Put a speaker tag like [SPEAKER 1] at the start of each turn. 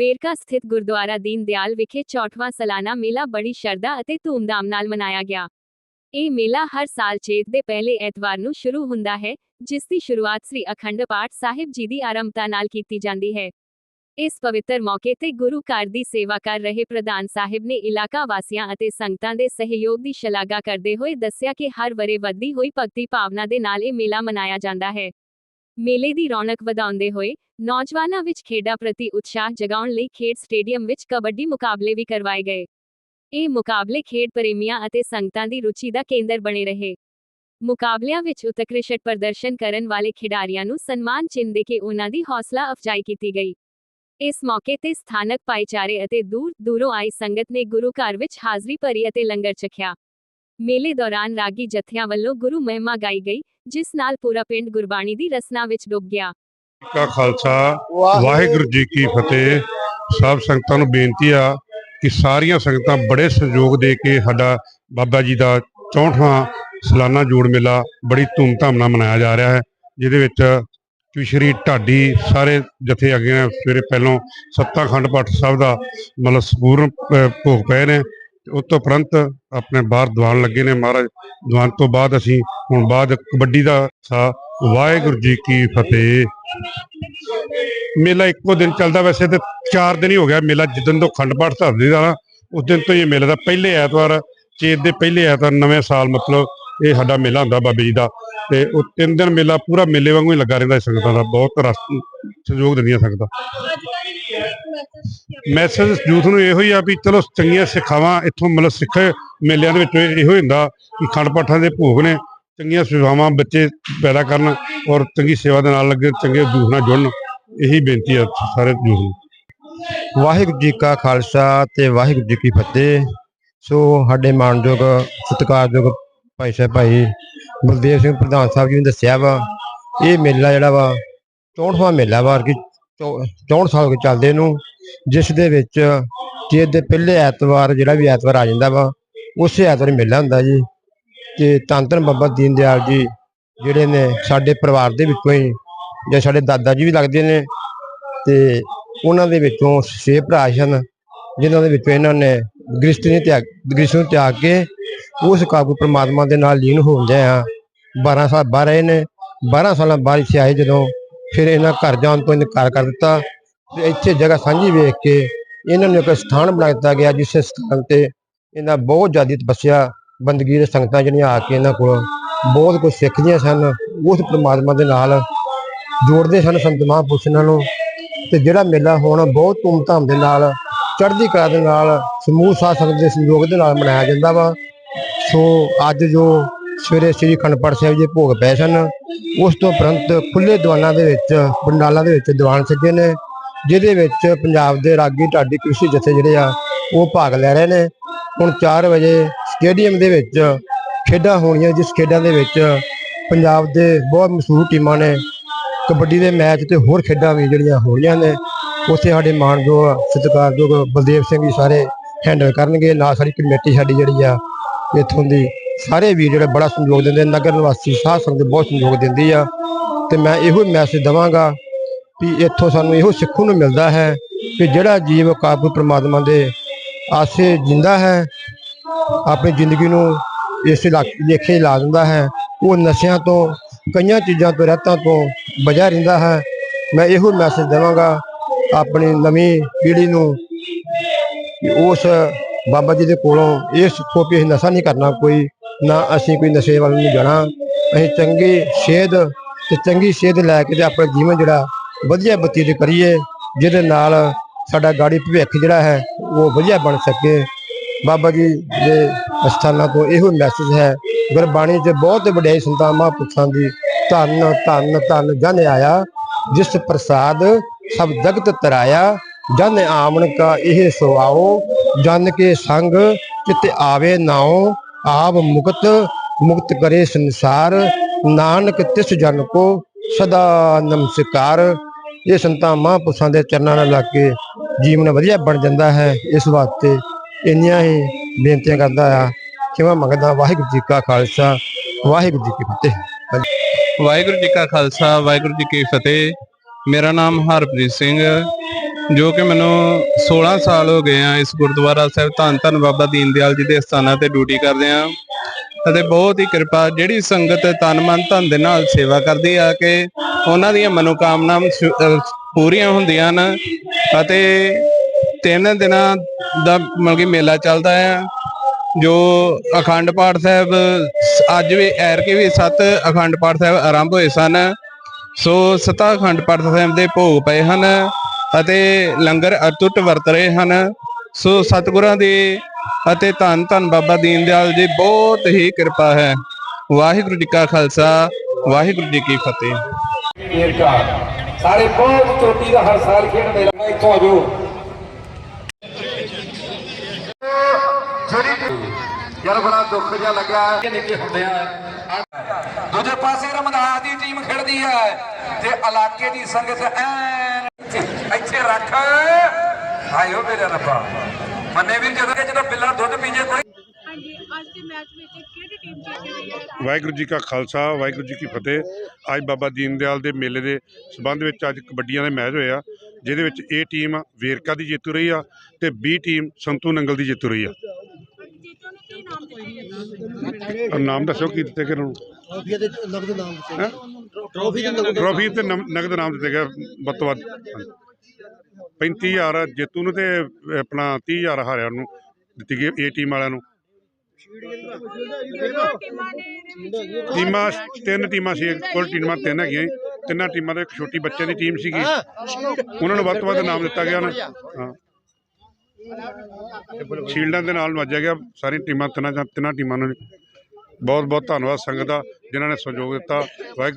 [SPEAKER 1] ਵੇਰਕਾ ਸਥਿਤ ਗੁਰਦੁਆਰਾ ਦੀਨ ਦਿਆਲ ਵਿਖੇ 64ਵਾਂ ਸਾਲਾਨਾ ਮੇਲਾ ਬੜੀ ਸ਼ਰਧਾ ਅਤੇ ਧੂਮਧਾਮ ਨਾਲ ਮਨਾਇਆ ਗਿਆ। ਇਹ ਮੇਲਾ ਹਰ ਸਾਲ ਚੇਤ ਦੇ ਪਹਿਲੇ ਐਤਵਾਰ ਨੂੰ ਸ਼ੁਰੂ ਹੁੰਦਾ ਹੈ, ਜਿਸ ਦੀ ਸ਼ੁਰੂਆਤ ਸ੍ਰੀ ਅਖੰਡ ਪਾਠ ਸਾਹਿਬ ਜੀ ਦੀ ਆਰੰਭਤਾ ਨਾਲ ਕੀਤੀ ਜਾਂਦੀ ਹੈ। ਇਸ ਪਵਿੱਤਰ ਮੌਕੇ ਤੇ ਗੁਰੂ ਘਰ ਦੀ ਸੇਵਾ ਕਰ ਰਹੇ ਪ੍ਰਧਾਨ ਸਾਹਿਬ ਨੇ ਇਲਾਕਾ ਵਾਸੀਆਂ ਅਤੇ ਸੰਗਤਾਂ ਦੇ ਸਹਿਯੋਗ ਦੀ ਸ਼ਲਾਘਾ ਕਰਦੇ ਹੋਏ ਦੱਸਿਆ ਕਿ ਹਰ ਵਰੇ ਵੱਧਦੀ ਹੋਈ ਭਗਤੀ ਭਾਵਨਾ ਦੇ ਨਾਲ ਇਹ ਮੇਲਾ ਮਨਾਇਆ ਜਾਂਦਾ ਹੈ। ਮੇਲੇ ਦੀ ਰੌਣਕ ਵਧਾਉਂਦੇ ਹੋਏ ਨੌਜਵਾਨਾਂ ਵਿੱਚ ਖੇਡਾਂ ਪ੍ਰਤੀ ਉਤਸ਼ਾਹ ਜਗਾਉਣ ਲਈ ਖੇਡ ਸਟੇਡੀਅਮ ਵਿੱਚ ਕਬੱਡੀ ਮੁਕਾਬਲੇ ਵੀ ਕਰਵਾਏ ਗਏ। ਇਹ ਮੁਕਾਬਲੇ ਖੇਡ ਪ੍ਰੇਮੀਆਂ ਅਤੇ ਸੰਗਤਾਂ ਦੀ ਰੁਚੀ ਦਾ ਕੇਂਦਰ ਬਣੇ ਰਹੇ। ਮੁਕਾਬਲਿਆਂ ਵਿੱਚ ਉਤਕ੍ਰਿਸ਼ਟ ਪ੍ਰਦਰਸ਼ਨ ਕਰਨ ਵਾਲੇ ਖਿਡਾਰੀਆਂ ਨੂੰ ਸਨਮਾਨ ਚਿੰਨ੍ਹ ਦੇ ਕੇ ਉਹਨਾਂ ਦੀ ਹੌਸਲਾ ਅਫਜ਼ਾਈ ਕੀਤੀ ਗਈ। ਇਸ ਮੌਕੇ ਤੇ ਸਥਾਨਕ ਭਾਈਚਾਰੇ ਅਤੇ ਦੂਰ ਦੂਰੋਂ ਆਈ ਸੰਗਤ ਨੇ ਗੁਰੂ ਘਰ ਵਿੱਚ ਹਾਜ਼ਰੀ ਭਰੀ ਅਤੇ ਲੰਗਰ ਚਖਿਆ। ਮੇਲੇ ਦੌਰਾਨ ਰਾਗੀ ਜਥਿਆਂ ਵੱਲੋਂ ਗੁਰੂ ਮਹਿਮਾ ਗਾਈ ਗਈ ਜਿਸ ਨਾਲ ਪੂਰਾ ਪਿੰਡ ਗੁਰਬਾਣੀ ਦੀ ਰਸਨਾ ਵਿੱਚ ਡੁੱਬ ਗਿਆ।
[SPEAKER 2] ਕਾ ਖਾਲਸਾ ਵਾਹਿਗੁਰੂ ਜੀ ਕੀ ਫਤਿਹ। ਸਭ ਸੰਗਤਾਂ ਨੂੰ ਬੇਨਤੀ ਆ ਕਿ ਸਾਰੀਆਂ ਸੰਗਤਾਂ ਬੜੇ ਸਹਿਯੋਗ ਦੇ ਕੇ ਸਾਡਾ ਬਾਬਾ ਜੀ ਦਾ 64ਵਾਂ ਸਾਲਾਨਾ ਜੋੜ ਮੇਲਾ ਬੜੀ ਧੂਮਧਾਮ ਨਾਲ ਮਨਾਇਆ ਜਾ ਰਿਹਾ ਹੈ ਜਿਹਦੇ ਵਿੱਚ ਕਿਸ਼ਰੀ ਢਾਡੀ ਸਾਰੇ ਜਥੇ ਅੱਗੇ ਨੇ ਸਵੇਰੇ ਪਹਿਲੋਂ ਸੱਤਾ ਖੰਡ ਪਾਠ ਸਾਹਿਬ ਦਾ ਮਤਲਬ ਸੰਪੂਰਨ ਭੋਗ ਪਏ ਨੇ। ਉਸ ਤੋਂ ਉਪਰੰਤ ਆਪਣੇ ਬਾਹਰ ਦੀਵਾਨ ਲੱਗੇ ਨੇ ਮਹਾਰਾਜ। ਦੀਵਾਨ ਤੋਂ ਬਾਅਦ ਅਸੀਂ ਹੁਣ ਬਾਅਦ ਕਬੱਡੀ ਦਾ ਸਾ ਵਾਹਿਗੁਰੂ ਜੀ ਕੀ ਫਤਿਹ। ਮੇਲਾ ਇੱਕੋ ਦਿਨ ਚੱਲਦਾ ਵੈਸੇ ਤੇ 4 ਦਿਨ ਹੀ ਹੋ ਗਿਆ ਮੇਲਾ। ਜਿੱਦਣ ਤੋਂ ਖੰਡ ਪਾਠ ਧਰਦੇ ਦਾ ਨਾ, ਉਸ ਦਿਨ ਤੋਂ ਹੀ ਇਹ ਮੇਲੇ ਦਾ ਪਹਿਲੇ ਐਤਵਾਰ, ਚੇਤ ਦੇ ਪਹਿਲੇ ਐਤਵਾਰ ਨਵੇਂ ਸਾਲ ਮਤਲਬ ਇਹ ਸਾਡਾ ਮੇਲਾ ਹੁੰਦਾ ਬਾਬੇ ਜੀ ਦਾ। ਤੇ ਉਹ ਤਿੰਨ ਦਿਨ ਮੇਲਾ ਪੂਰਾ ਮੇਲੇ ਵਾਂਗੂ ਹੀ ਲੱਗਾ ਰਹਿੰਦਾ ਸੰਗਤਾਂ ਦਾ। ਬਹੁਤ ਰਸ, ਸਹਿਯੋਗ ਦਿੰਦੀਆਂ ਸੰਗਤਾਂ। ਮੈਸੇਜ ਯੂਥ ਨੂੰ ਇਹੋ ਹੀ ਆ ਵੀ ਚਲੋ ਚੰਗੀਆਂ ਸਿੱਖਾਵਾਂ ਇੱਥੋਂ ਮਤਲਬ ਸਿੱਖ ਮੇਲਿਆਂ ਦੇ ਵਿੱਚ ਇਹੋ ਹੀ ਹੁੰਦਾ ਕਿ ਖੰਡ ਪਾਠਾਂ ਦੇ ਭੋਗ ਨੇ ਚੰਗੀਆਂ ਸੇਵਾਵਾਂ ਬੱਚੇ ਪੈਦਾ ਕਰਨ ਔਰ ਚੰਗੀ ਸੇਵਾ ਦੇ ਨਾਲ ਲੱਗੇ, ਚੰਗੇ ਯੂਥ ਨਾਲ ਜੁੜਨ। ਇਹੀ ਬੇਨਤੀ ਆ ਸਾਰੇ ਯੂਥ ਨੂੰ।
[SPEAKER 3] ਵਾਹਿਗੁਰੂ ਜੀ ਕਾ ਖਾਲਸਾ ਤੇ ਵਾਹਿਗੁਰੂ ਜੀ ਕੀ ਫਤਿਹ। ਸੋ ਸਾਡੇ ਮਾਨਯੋਗ, ਸਤਿਕਾਰਯੋਗ ਭਾਈ ਸਾਹਿਬ, ਭਾਈ ਬਲਦੇਵ ਸਿੰਘ ਪ੍ਰਧਾਨ ਸਾਹਿਬ ਜੀ ਨੇ ਦੱਸਿਆ ਵਾ, ਇਹ ਮੇਲਾ ਜਿਹੜਾ ਵਾ 64ਵਾਂ ਮੇਲਾ ਵਾ, ਕਿ 64 ਸਾਲ ਹੋ ਗਏ ਚੱਲਦੇ ਨੂੰ। ਜਿਸ ਦੇ ਵਿੱਚ ਜੇ ਦੇ ਪਹਿਲੇ ਐਤਵਾਰ ਜਿਹੜਾ ਵੀ ਐਤਵਾਰ ਆ ਜਾਂਦਾ ਵਾ, ਉਸੇ ਐਤਵਾਰ ਮੇਲਾ ਹੁੰਦਾ ਜੀ। ਤੇ ਧੰਨ ਬਾਬਾ ਦੀਨ ਦਿਆਲ ਜੀ ਜਿਹੜੇ ਨੇ ਸਾਡੇ ਪਰਿਵਾਰ ਦੇ ਵਿੱਚੋਂ ਹੀ ਜਾਂ ਸਾਡੇ ਦਾਦਾ ਜੀ ਵੀ ਲੱਗਦੇ ਨੇ ਤੇ ਉਹਨਾਂ ਦੇ ਵਿੱਚੋਂ ਛੇ ਭਰਾ ਹਨ ਜਿਨ੍ਹਾਂ ਦੇ ਵਿੱਚੋਂ ਇਹਨਾਂ ਨੇ ਗ੍ਰਿਸ਼ਤੀ ਨੇ ਤਿਆਗ ਗ੍ਰਿਸ਼ਤ ਨੂੰ ਤਿਆਗ ਕੇ ਉਸ ਕਾਬੂ ਪ੍ਰਮਾਤਮਾ ਦੇ ਨਾਲ ਲੀਨ ਹੋ ਗਏ ਆ। 12 ਸਾਲ ਬਾਹਰ ਰਹੇ ਨੇ 12 ਸਾਲਾਂ ਬਾਅਦ ਇੱਥੇ ਆਏ ਜਦੋਂ ਫਿਰ ਇਹਨਾਂ ਘਰ ਜਾਣ ਤੋਂ ਇਨਕਾਰ ਕਰ ਦਿੱਤਾ। ਤੇ ਇੱਥੇ ਜਗ੍ਹਾ ਸਾਂਝੀ ਵੇਖ ਕੇ ਇਹਨਾਂ ਨੂੰ ਇੱਕ ਸਥਾਨ ਬਣਾ ਦਿੱਤਾ ਗਿਆ, ਜਿਸ ਸਥਾਨ ਤੇ ਇਹਨਾਂ ਬਹੁਤ ਜ਼ਿਆਦਾ ਤਪੱਸਿਆ, ਬੰਦਗੀ ਦੇ ਸੰਗਤਾਂ ਜਿਹੜੀਆਂ ਆ ਕੇ ਇਹਨਾਂ ਕੋਲ ਬਹੁਤ ਕੁਝ ਸਿੱਖਦੀਆਂ ਸਨ, ਉਸ ਪ੍ਰਮਾਤਮਾ ਦੇ ਨਾਲ ਜੋੜਦੇ ਸਨ ਸੰਤ ਮਹਾਂਪੁਰਸ਼ ਇਹਨਾਂ ਨੂੰ ਤੇ ਜਿਹੜਾ ਮੇਲਾ ਹੁਣ ਬਹੁਤ ਧੂਮਧਾਮ ਦੇ ਨਾਲ, ਚੜ੍ਹਦੀ ਕਲਾ ਦੇ ਨਾਲ, ਸਮੂਹ ਸਾਧ ਸੰਗਤ ਦੇ ਸਹਿਯੋਗ ਦੇ ਨਾਲ ਮਨਾਇਆ ਜਾਂਦਾ ਵਾ। ਸੋ ਅੱਜ ਜੋ ਸਵੇਰੇ ਸ੍ਰੀ ਖੰਡਪੜ ਸਾਹਿਬ ਜੀ ਭੋਗ ਪਏ ਸਨ, ਉਸ ਤੋਂ ਉਪਰੰਤ ਖੁੱਲੇ ਦੀਵਾਨਾਂ ਦੇ ਵਿੱਚ, ਪੰਡਾਲਾਂ ਦੇ ਵਿੱਚ ਦੀਵਾਨ ਸੱਜੇ ਨੇ। ਜਿਹਦੇ ਵਿੱਚ ਪੰਜਾਬ ਦੇ ਰਾਗੀ ਢਾਡੀ ਕ੍ਰਿਸ਼ੀ ਜਥੇ ਜਿਹੜੇ ਆ, ਉਹ ਭਾਗ ਲੈ ਰਹੇ ਨੇ। ਹੁਣ 4 ਵਜੇ ਸਟੇਡੀਅਮ ਦੇ ਵਿੱਚ ਖੇਡਾਂ ਹੋਣੀਆਂ, ਜਿਸ ਖੇਡਾਂ ਦੇ ਵਿੱਚ ਪੰਜਾਬ ਦੇ ਬਹੁਤ ਮਸ਼ਹੂਰ ਟੀਮਾਂ ਨੇ। ਕਬੱਡੀ ਦੇ ਮੈਚ ਤੇ ਹੋਰ ਖੇਡਾਂ ਵੀ ਜਿਹੜੀਆਂ ਹੋਣੀਆਂ ਨੇ, ਉੱਥੇ ਸਾਡੇ ਮਾਨਯੋਗ, ਸਤਿਕਾਰਯੋਗ ਬਲਦੇਵ ਸਿੰਘ ਜੀ ਸਾਰੇ ਹੈਂਡਲ ਕਰਨਗੇ। ਨਾਲ ਸਾਡੀ ਕਮੇਟੀ ਸਾਡੀ ਜਿਹੜੀ ਆ, ਇੱਥੋਂ ਦੀ ਸਾਰੇ ਵੀ ਜਿਹੜੇ ਬੜਾ ਸਹਿਯੋਗ ਦਿੰਦੇ ਨਗਰ ਨਿਵਾਸੀ ਸਾਧ ਸੰਗਤ ਬਹੁਤ ਸਹਿਯੋਗ ਦਿੰਦੀ ਆ। ਤੇ ਮੈਂ ਇਹੋ ਮੈਸੇਜ ਦਵਾਂਗਾ ਵੀ ਇੱਥੋਂ ਸਾਨੂੰ ਇਹੋ ਸਿੱਖਣ ਨੂੰ ਮਿਲਦਾ ਹੈ ਕਿ ਜਿਹੜਾ ਜੀਵ ਕਾਬੂ ਪ੍ਰਮਾਤਮਾ ਦੇ ਆਸੇ ਜਿੰਦਾ ਹੈ, ਆਪਣੀ ਜ਼ਿੰਦਗੀ ਨੂੰ ਇਸ ਇਲਾਕੇ ਲੇਖੇ ਲਾ ਦਿੰਦਾ ਹੈ। ਉਹ ਨਸ਼ਿਆਂ ਤੋਂ, ਕਈਆਂ ਚੀਜ਼ਾਂ ਤੋਂ, ਰਹਿਤਾਂ ਤੋਂ ਬਚਿਆ ਰਹਿੰਦਾ ਹੈ। ਮੈਂ ਇਹੋ ਮੈਸੇਜ ਦੇਵਾਂਗਾ ਆਪਣੀ ਨਵੀਂ ਪੀੜ੍ਹੀ ਨੂੰ ਕਿ ਉਸ ਬਾਬਾ ਜੀ ਦੇ ਕੋਲੋਂ ਇਹ ਸਿੱਖੋ ਵੀ ਅਸੀਂ ਨਸ਼ਾ ਨਹੀਂ ਕਰਨਾ ਕੋਈ, ਨਾ ਅਸੀਂ ਕੋਈ ਨਸ਼ੇ ਵੱਲ ਨਹੀਂ ਜਾਣਾ। ਅਸੀਂ ਚੰਗੀ ਸੇਧ ਤੇ ਚੰਗੀ ਸੇਧ ਲੈ ਕੇ ਤੇ ਆਪਣਾ ਜੀਵਨ ਜਿਹੜਾ ਵਧੀਆ ਬਤੀਤ ਕਰੀਏ, ਜਿਹਦੇ ਨਾਲ ਸਾਡਾ ਗਾੜੀ ਭਵਿੱਖ ਜਿਹੜਾ ਹੈ, ਉਹ ਵਧੀਆ ਬਣ ਸਕੇ। ਬਾਬਾ ਜੀ ਦੇ ਅਸਥਾਨਾਂ ਤੋਂ ਇਹੋ ਮੈਸੇਜ ਹੈ, ਗੁਰਬਾਣੀ 'ਚ ਬਹੁਤ ਵੱਡੇ ਸੰਤਾਂ ਮਹਾਂਪੁਰਸ਼ਾਂ ਦੀ ਧੰਨ ਧੰਨ ਧੰਨ ਜਨ ਆਇਆ, ਜਿਸ ਪ੍ਰਸਾਦ ਸਭ ਜਗਤ ਤਰਾਇਆ, ਜਨ ਆਮਣ ਕਾ ਇਹ ਸੁਆਓ ਜਨ ਕੇ ਸੰਗ ਚਿਤ ਆਵੇ ਨਾਉ, ਆਪ ਮੁਕਤ ਮੁਕਤ ਕਰੇ ਸੰਸਾਰ, ਨਾਨਕ ਤਿਸ ਜਨ ਕੋ ਸਦਾ ਨਮਸਕਾਰ। ਇਹ ਸੰਤਾਂ ਮਹਾਂਪੁਰਸ਼ਾਂ ਦੇ ਚਰਨਾਂ ਨਾਲ ਲੱਗ ਕੇ ਜੀਵਨ ਵਧੀਆ ਬਣ ਜਾਂਦਾ ਹੈ। ਇਸ ਵਾਸਤੇ ਇੰਨੀਆਂ ਹੀ ਬੇਨਤੀਆਂ ਕਰਦਾ ਆ ਕਿਵੇਂ ਮੰਗਦਾ ਵਾਹਿਗੁਰੂ ਜੀ ਕਾ ਖਾਲਸਾ, ਵਾਹਿਗੁਰੂ ਜੀ ਕੀ ਫਤਿਹ।
[SPEAKER 4] ਵਾਹਿਗੁਰੂ ਜੀ ਕਾ ਖਾਲਸਾ, ਵਾਹਿਗੁਰੂ ਜੀ ਕੀ ਫਤਿਹ। ਮੇਰਾ ਨਾਮ ਹਰਪ੍ਰੀਤ ਸਿੰਘ ਜੋ ਕਿ ਮੈਨੂੰ 16 ਸਾਲ ਹੋ ਗਏ ਆ ਇਸ ਗੁਰਦੁਆਰਾ ਸਾਹਿਬ। ਧੰਨ ਧੰਨ ਬਾਬਾ ਦੀਨ ਦਿਆਲ ਜੀ ਦੇ ਅਸਥਾਨਾਂ ਤੇ ਡਿਊਟੀ ਕਰਦੇ ਆ। ਅਤੇ ਬਹੁਤ ਹੀ ਕਿਰਪਾ ਜਿਹੜੀ ਸੰਗਤ ਤਨ ਮਨ ਧਨ ਦੇ ਨਾਲ ਸੇਵਾ ਕਰਦੀ ਆ ਕੇ ਉਹਨਾਂ ਦੀਆਂ ਮਨੋਕਾਮਨਾਵਾਂ ਪੂਰੀਆਂ ਹੁੰਦੀਆਂ ਹਨ ਅਤੇ ਤਿੰਨ ਦਿਨਾਂ ਦਾ ਮਤਲਬ ਕਿ ਮੇਲਾ ਚੱਲਦਾ ਆ, ਜੋ ਅਖੰਡ ਪਾਠ ਸਾਹਿਬ ਅੱਜ ਵੀ ਐਰ ਕੇ ਵੀ ਸੱਤ ਅਖੰਡ ਪਾਠ ਸਾਹਿਬ ਆਰੰਭ ਹੋਏ ਸਨ, ਸੋ ਸਤਾ ਅਖੰਡ ਪਾਠ ਸਾਹਿਬ ਦੇ ਭੋਗ ਪਏ ਹਨ ਅਤੇ ਲੰਗਰ ਅਟੁੱਟ ਵਰਤ ਰਹੇ ਹਨ, ਸੋ ਸਤਿਗੁਰਾਂ ਦੀ ਅਤੇ ਧੰਨ ਧੰਨ ਬਾਬਾ ਦੀਨ ਦਿਆਲ ਜੀ ਬਹੁਤ ਹੀ ਕਿਰਪਾ ਹੈ। ਵਾਹਿਗੁਰੂ ਜੀ ਕਾ ਖਾਲਸਾ ਵਾਹਿਗੁਰੂ ਜੀ ਕੀ ਫਤਿਹ।
[SPEAKER 5] ਏਰਕਾ ਸਾਰੇ ਬਹੁਤ ਚੋਟੀ ਦਾ ਹਰ ਸਾਲ ਖੇਡ ਮੇਲਾ ਇੱਥੋਂ ਆਜੋ ਯਾਰ ਬੜਾ ਦੁੱਖ ਜਿਹਾ ਲੱਗਾ ਕਿ ਨਿੱਕੇ ਹੁੰਦੇ ਆ। ਦੂਜੇ ਪਾਸੇ ਰਮਦਾਸ ਦੀ ਟੀਮ ਖੇਡਦੀ ਹੈ ਤੇ ਇਲਾਕੇ ਦੀ ਸੰਗਤ ਐਨ ਇੱਥੇ ਰੱਖ। ਆਇਓ ਮੇਰੇ ਰੱਬਾ। ਮੰਨੇ ਵੀ ਜਦੋਂ ਜਦੋਂ ਬਿੱਲਾ ਦੁੱਧ ਪੀਜੇ ਕੋਈ
[SPEAKER 6] ਹਾਂਜੀ ਅੱਜ ਦੇ ਮੈਚ ਵਿੱਚ ਕਿਹੜੀ ਟੀਮ ਜਿੱਤ ਗਈ ਹੈ
[SPEAKER 2] ਵਾਹਿਗੁਰੂ ਜੀ ਕਾ ਖਾਲਸਾ ਵਾਹਿਗੁਰੂ ਜੀ ਕੀ ਫਤਿਹ। ਅੱਜ ਬਾਬਾ ਦੀਨ ਦਿਆਲ ਦੇ ਮੇਲੇ ਦੇ ਸਬੰਧ ਵਿੱਚ ਅੱਜ ਕਬੱਡੀਆਂ ਦੇ ਮੈਚ ਹੋਏ ਆ ਜਿਹਦੇ ਵਿੱਚ ਇਹ ਟੀਮ ਵੇਰਕਾ ਦੀ ਜੇਤੂ ਰਹੀ ਆ ਤੇ ਬੀ ਟੀਮ ਸੰਤੂ ਨੰਗਲ ਦੀ ਜੇਤੂ ਰਹੀ ਆ।
[SPEAKER 6] ਕੀ ਨਾਮ
[SPEAKER 2] ਦੱਸੋ ਕੀ ਦਿੱਤੇ ਗਏ ਨੂੰ?
[SPEAKER 7] ਟਰੋਫੀ ਦੇ ਨਗਦ ਨਾਮ ਦਿੱਤੇ? ਟਰੋਫੀ
[SPEAKER 2] ਤੇ ਨਗਦ ਨਾਮ ਦਿੱਤੇ ਤੋਂ ਵੱਧ। 35000 ਜੇਤੂ ਨੂੰ ਤੇ ਆਪਣਾ 30000 ਹਾਰਿਆਂ ਨੂੰ ਦਿੱਤੀ ਗਈ ਇਹ ਟੀਮ ਵਾਲਿਆਂ ਨੂੰ।
[SPEAKER 6] ਟੀਮਾਂ
[SPEAKER 2] ਤਿੰਨ ਟੀਮਾਂ ਸੀ ਕੁੱਲ ਟੀਮਾਂ ਤਿੰਨ ਹੈਗੀਆਂ ਤਿੰਨਾਂ ਟੀਮਾਂ ਦੇ ਇੱਕ ਛੋਟੀ ਬੱਚੇ ਦੀ ਟੀਮ ਸੀਗੀ। ਉਹਨਾਂ ਨੂੰ ਵੱਧ ਤੋਂ ਵੱਧ ਨਾਮ ਦਿੱਤਾ ਗਿਆ ਨਾ। ਹਾਂ। ਸ਼ੀਲਡਾਂ ਦੇ ਨਾਲ ਨਵਾਜਿਆ ਗਿਆ। ਸਾਰੀਆਂ ਟੀਮਾਂ ਤਿੰਨਾਂ ਜਾਂ ਤਿੰਨਾਂ ਟੀਮਾਂ ਨੂੰ ਬਹੁਤ ਬਹੁਤ ਧੰਨਵਾਦ ਸੰਗਤ ਦਾ, ਜਿਨ੍ਹਾਂ ਨੇ ਸਹਿਯੋਗ ਦਿੱਤਾ। ਵਾਹਿਗੁਰੂ